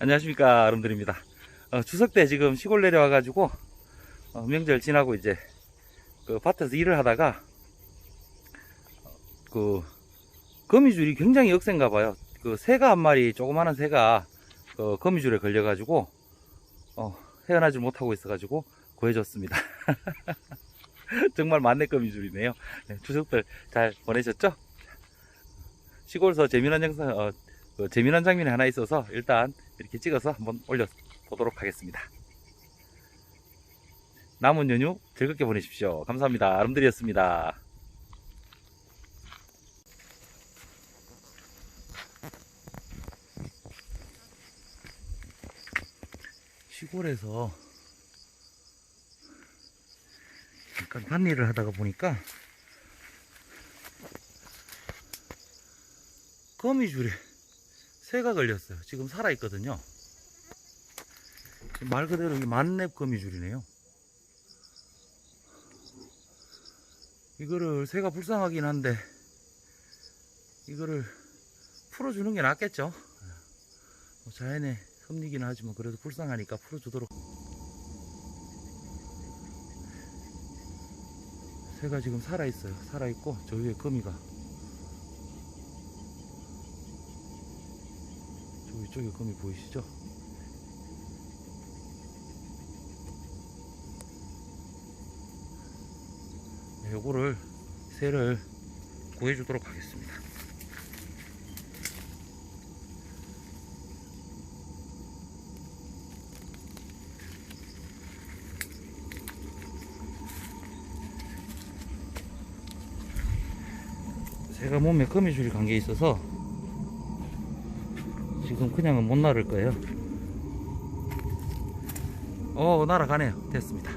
안녕하십니까 여러분들입니다. 어, 추석 때 지금 시골 내려와 가지고 어, 명절 지나고 이제 그 밭에서 일을 하다가 어, 그 거미줄이 굉장히 억센가 봐요. 그 새가 한 마리 조그마한 새가 그 거미줄에 걸려 가지고 어, 헤어나질 못하고 있어 가지고 구해줬습니다. 정말 만렙 거미줄이네요. 네, 추석들 잘 보내셨죠? 시골서 재미난 영상 어, 그 재미난 장면이 하나 있어서 일단 이렇게 찍어서 한번 올려보도록 하겠습니다. 남은 연휴 즐겁게 보내십시오. 감사합니다. 아름드리였습니다. 시골에서 잠깐 밭 일을 하다가 보니까 거미줄에 새가 걸렸어요. 지금 살아있거든요. 말 그대로 이 만렙 거미줄이네요. 이거를 새가 불쌍하긴 한데 이거를 풀어주는 게 낫겠죠. 뭐 자연의 섭리긴 하지만 그래도 불쌍하니까 풀어주도록. 새가 지금 살아있어요. 살아있고 저 위에 거미가 저 위쪽에 거미 보이시죠? 네, 요거를 새를 구해주도록 하겠습니다. 새가 몸에 거미줄이 감겨 있어서 지금 그냥은 못 나를 거예요. 어, 날아가네요. 됐습니다.